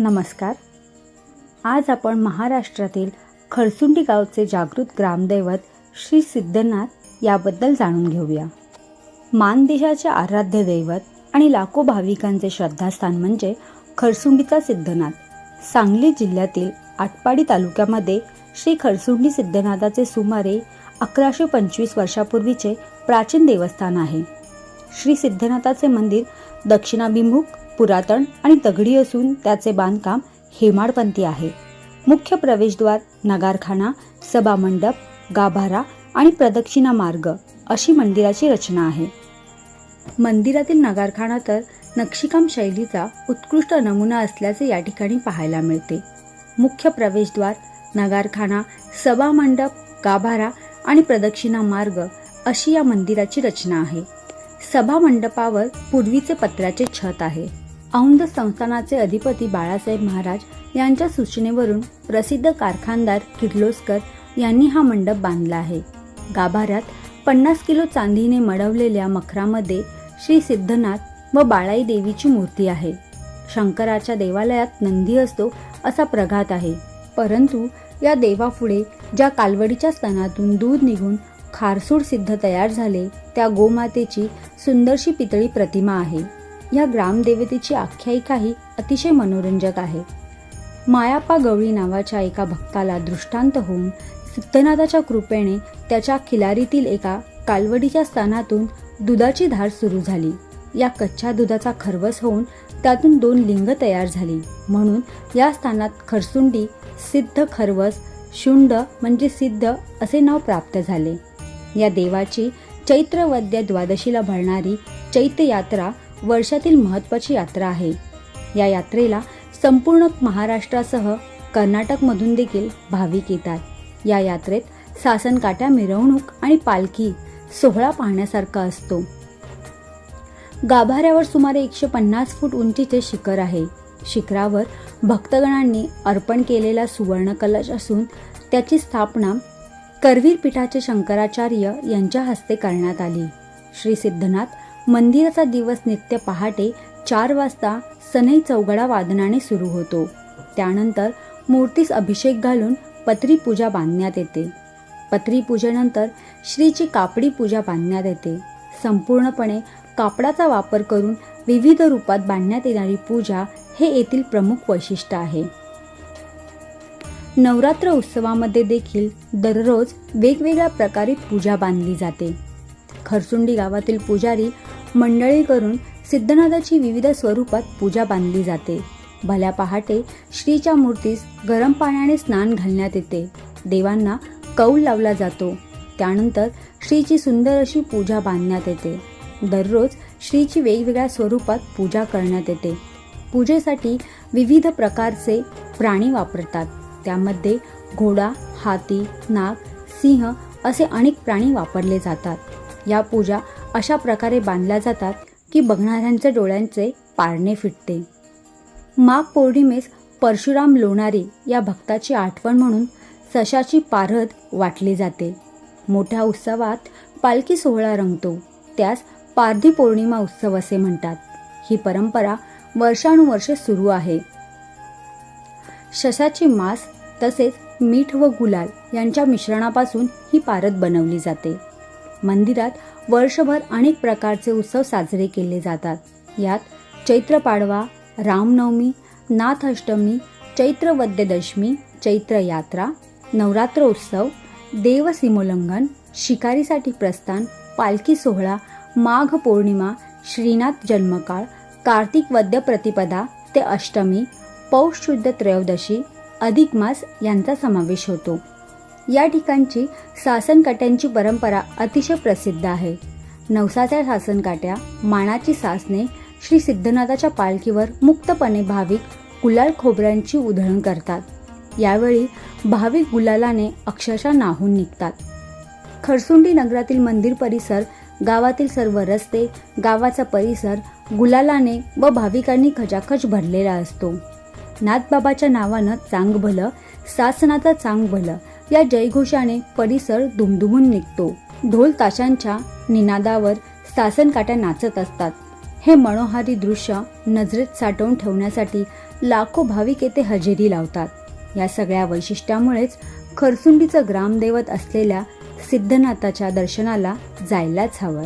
नमस्कार. आज आपण महाराष्ट्रातील खरसुंडी गावचे जागृत ग्रामदैवत श्री सिद्धनाथ याबद्दल जाणून घेऊया. मानदेशाचे आराध्य दैवत आणि लाखो भाविकांचे श्रद्धास्थान म्हणजे खरसुंडीचा सिद्धनाथ. सांगली जिल्ह्यातील आटपाडी तालुक्यामध्ये श्री खरसुंडी सिद्धनाथाचे सुमारे अकराशे पंचवीस वर्षापूर्वीचे प्राचीन देवस्थान आहे. श्री सिद्धनाथाचे मंदिर दक्षिणाभिमुख पुरातन आणि दगडी असून त्याचे बांधकाम हेमाडपंथी आहे. मुख्य प्रवेशद्वार नगारखाना सभामंडप गाभारा आणि प्रदक्षिणा मार्ग अशी मंदिराची रचना आहे. मंदिरातील नगारखाना तर नक्षीकाम शैलीचा उत्कृष्ट नमुना असल्याचे या ठिकाणी पाहायला मिळते. मुख्य प्रवेशद्वार नगारखाना सभामंडप गाभारा आणि प्रदक्षिणा मार्ग अशी या मंदिराची रचना आहे. सभा मंडपावर पूर्वीचे पत्र्याचे छत आहे. औंध संस्थानाचे अधिपती बाळासाहेब महाराज यांच्या सूचनेवरून प्रसिद्ध कारखानदार किर्लोस्कर यांनी हा मंडप बांधला आहे. गाभाऱ्यात पन्नास किलो चांदीने मडवलेल्या मखरामध्ये श्री सिद्धनाथ व बाळाई देवीची मूर्ती आहे. शंकराच्या देवालयात नंदी असतो असा प्रघात आहे. परंतु या देवापुढे ज्या कालवडीच्या स्तनातून दूध निघून खारसूड सिद्ध तयार झाले त्या गोमातेची सुंदरशी पितळी प्रतिमा आहे. या ग्रामदेवतेची आख्यायिकाही अतिशय मनोरंजक आहे. मायापा गवळी नावाच्या एका भक्ताला दृष्टांत होऊन सिद्धनाथाच्या कृपेने त्याच्या खिलारीतील एका कालवडीच्या स्थानातून दुधाची धार सुरू झाली. या कच्च्या दुधाचा खरवस होऊन त्यातून दोन लिंग तयार झाली. म्हणून या स्थानात खरसुंडी सिद्ध खरवस शुंड म्हणजे सिद्ध असे नाव प्राप्त झाले. या देवाची चैत्रवद्य द्वादशीला भरणारी चैत्य यात्रा वर्षातील महत्त्वाची यात्रा आहे. या यात्रेला संपूर्ण महाराष्ट्रासह कर्नाटकमधून देखील भाविक येतात. या यात्रेत सासनकाठ्या मिरवणूक आणि पालखी सोहळा पाहण्यासारखा असतो. गाभाऱ्यावर सुमारे एकशे पन्नास फूट उंचीचे शिखर आहे. शिखरावर भक्तगणांनी अर्पण केलेला सुवर्ण कलश असून त्याची स्थापना करवीर पीठाचे शंकराचार्य यांच्या हस्ते करण्यात आली. श्री सिद्धनाथ मंदिराचा दिवस नित्य पहाटे चार वाजता सनई चौघडा वादनाने सुरू होतो. त्यानंतर मूर्तीस अभिषेक घालून पत्री पूजा बांधण्यात येते. पत्री पूजेनंतर श्रीची कापडी पूजा बांधण्यात येते. संपूर्णपणे कापडाचा वापर करून विविध रूपात बांधण्यात येणारी पूजा हे येथील प्रमुख वैशिष्ट्य आहे. नवरात्र उत्सवामध्ये देखील दररोज वेगवेगळ्या प्रकारे पूजा बांधली जाते. खरसुंडी गावातील पुजारी मंडळी करून सिद्धनाथाची विविध स्वरूपात पूजा बांधली जाते. भल्या पहाटे श्रीच्या मूर्तीस गरम पाण्याने स्नान घालण्यात येते. देवांना कौल लावला जातो. त्यानंतर श्रीची सुंदर अशी पूजा बांधण्यात येते. दररोज श्रीची वेगवेगळ्या स्वरूपात पूजा करण्यात येते. पूजेसाठी विविध प्रकारचे प्राणी वापरतात. त्यामध्ये घोडा हाती नाग सिंह असे अनेक प्राणी वापरले जातात. या पूजा अशा प्रकारे बांधल्या जातात की बघणाऱ्यांच्या डोळ्यांचे पारणे फिटते. माघ पौर्णिमेस परशुराम लोणारी या भक्ताची आठवण म्हणून सशाची पारद वाटली जाते. मोठ्या उत्सवात पालखी सोहळा रंगतो. त्यास पारधी पौर्णिमा उत्सव असे म्हणतात. ही परंपरा वर्षानुवर्षे सुरू आहे. शशाची मांस तसेच मीठ व गुलाल यांच्या मिश्रणापासून ही पारद बनवली जाते. मंदिरात वर्षभर अनेक प्रकारचे उत्सव साजरे केले जातात. यात चैत्र पाडवा रामनवमी नाथअष्टमी चैत्र वद्यदशमी चैत्र यात्रा नवरात्र उत्सव देवसीमोल्लंघन शिकारीसाठी प्रस्थान पालखी सोहळा माघ पौर्णिमा श्रीनाथ जन्मकाळ कार्तिक वद्य प्रतिपदा ते अष्टमी पौष शुद्ध त्रयोदशी अधिक मास यांचा समावेश होतो. या ठिकाणची सासनकाट्यांची परंपरा अतिशय प्रसिद्ध आहे. नवसाच्या सासनकाट्या मानाची सासने श्री सिद्धनाथाच्या पालखीवर मुक्तपणे भाविक गुलाल खोबऱ्यांची उधळण करतात. यावेळी भाविक गुलालाने अक्षरशः नाहून निघतात. खरसुंडी नगरातील मंदिर परिसर गावातील सर्व रस्ते गावाचा परिसर गुलालाने व भाविकांनी खचाखच भरलेला असतो. नाथबाबाच्या नावानं चांग भलं सासनाचा चांग भलं या जयघोषाने परिसर दुमदुमून निघतो. ढोल ताशांच्या निनादावर सासनकाट्या नाचत असतात. हे मनोहारी दृश्य नजरेत साठवून ठेवण्यासाठी लाखो भाविक येथे हजेरी लावतात. या सगळ्या वैशिष्ट्यामुळेच खरसुंडीचं ग्रामदैवत असलेल्या सिद्धनाथाच्या दर्शनाला जायलाच हवं.